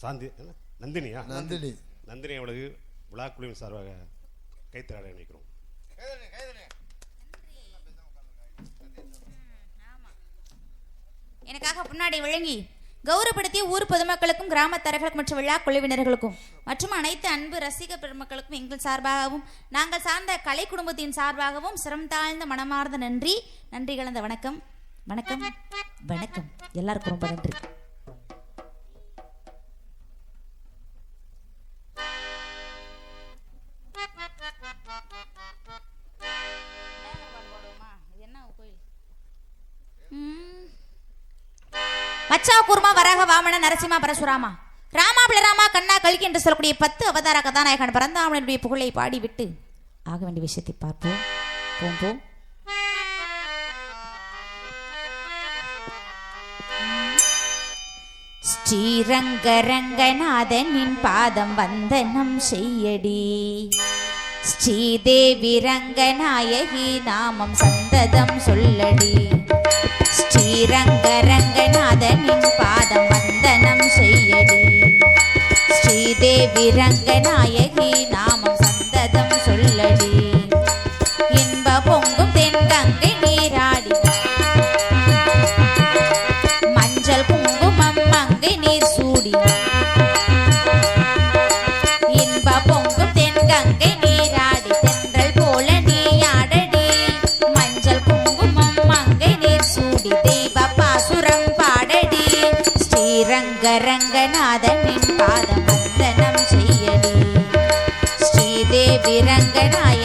சாந்தி என்ன? நந்தினியா? நந்தினி. நந்தினி அவளுக்கு விழா குழுவின் சார்பாக கைத்தறாட நினைக்கிறோம் எனக்காக முன்னாடி விளங்கி கௌரவப்படுத்திய ஊர் பொதுமக்களுக்கும் கிராமத்தரர்களுக்கும் மற்றும் விழா குழுவினர்களுக்கும் மற்றும் அனைத்து அன்பு ரசிக பெருமக்களுக்கும் எங்கள் சார்பாகவும் நாங்கள் சார்ந்த கலை குடும்பத்தின் சார்பாகவும் சிரம் தாழ்ந்த மனமார்ந்த நன்றி. நன்றி கலந்த வணக்கம். வணக்கம். வணக்கம். எல்லாருக்கும் ரொம்ப நன்றி. நரசிம்மா பரசுராமா. ராமா பிளராமா கண்ணா கல்கி என்று சொல்லக்கூடிய பத்து அவதார கதாநாயகன் பரந்தாமனுடைய புகழை பாடிவிட்டு ஆக வேண்டிய விஷயத்தை பார்ப்போம். போம்போம் ஸ்ரீரங்கரங்கநாதனின் பாதம் வந்தனம் செய்யடி. ஸ்ரீதேவி ரங்கநாயகி நாமம் சந்ததம் சொல்லடி. ஸ்ரீரங்கரங்கநாதனின் பாதம் வந்தனம் செய்யடி. ஸ்ரீதேவி ரங்கநாயகி நாமம் ஸ்ரீரங்க ரங்கநாதனின் பாதம் வந்தனம் செய்யடி. ஸ்ரீதேவி ரங்கநாய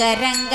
ஸ்ரீரங்க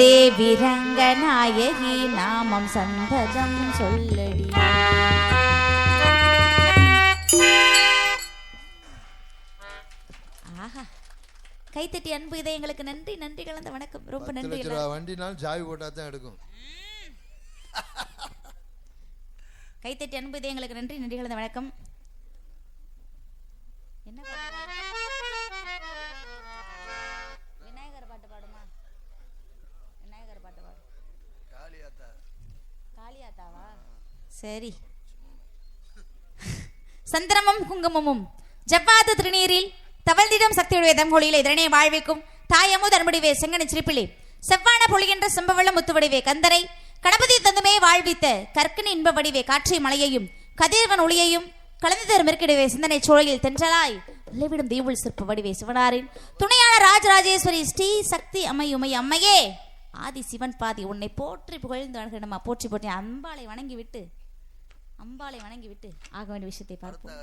ஸ்ரீதேவி ரங்கநாயகி நாமம் சந்ததம் சொல்லடி. ஆஹா. கைத்தட்டி அன்பு இதயங்களுக்கு நன்றி நன்றி கலந்த வணக்கம். ரொம்ப நன்றி வண்டினாலும் ஜாவி போட்டா தான் எடுக்கும். கைத்தட்டி அன்பு இதயங்களுக்கு நன்றி நன்றி கலந்த வணக்கம். என்ன சரி. சந்திரமும் குங்குமமும். ஜவ்வாத திருநீரில் தவழ்ந்திடம் சக்தியுடைய தங்கொழியிலே இதனை வாழ்விக்கும் தாயமு தன்முடிவே செங்கன சிரிப்பிலே. செவ்வான பொழிகின்ற செம்பவள முத்துவடிவே கந்தரை கணபதி தந்துமே வாழ்வித்த கற்கனி இன்ப வடிவே காற்றை மலையையும் கதிர்வன் ஒளியையும் கலந்து தரும் இருக்கிடவே சிந்தனை சூழலில் தென்றலாய். நிலைவிடும் தீவுள் சிற்ப வடிவே சிவனாரின் துணையான ராஜராஜேஸ்வரி ஸ்ரீ சக்தி அம்மையுமை அம்மையே. ஆதி சிவன் பாதி உன்னை போற்றி புகழ்ந்து அணுகிடமா போற்றி போற்றி அம்பாளை வணங்கி விட்டு அம்பாளை வணங்கி விட்டு ஆக வேண்டிய விஷயத்தை பார்ப்போம்.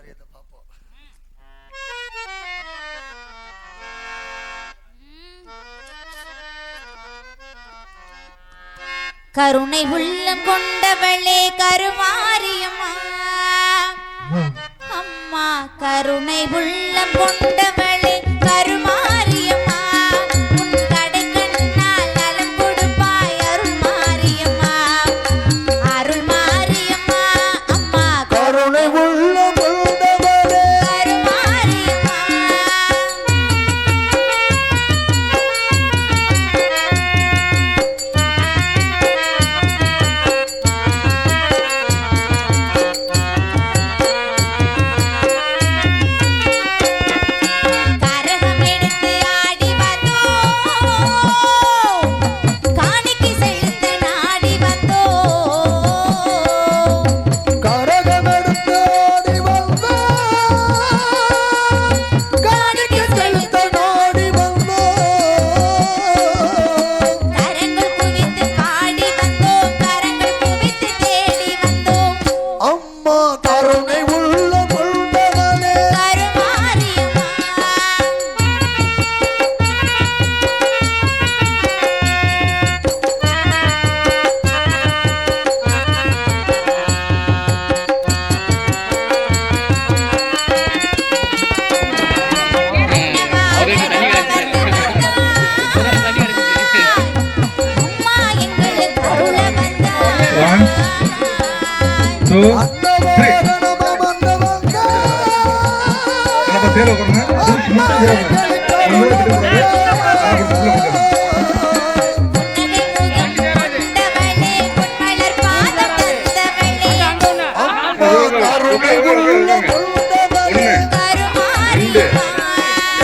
கருணை உள்ளம் கொண்டவளே கருமாரியம்மா. அம்மா கருணை உள்ளம் கொண்டவளே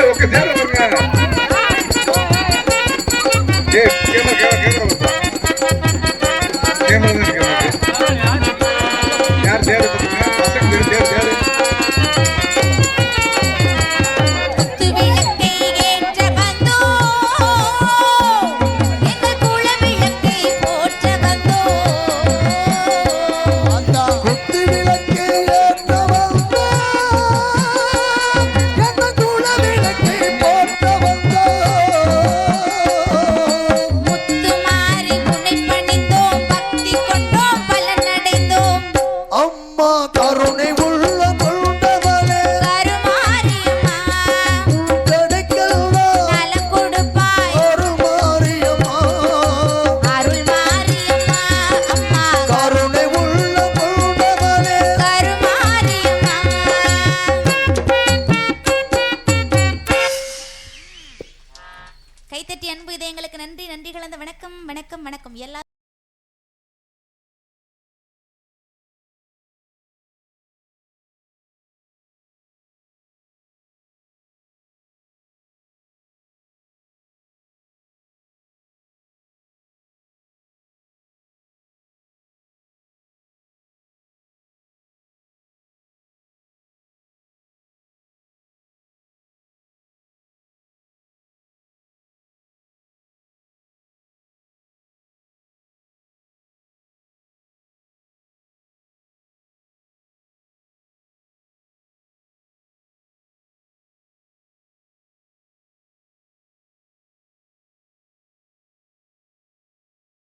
ஓகே தேவை கொடுங்க ஏய் கேமரா கேமரா கேமரா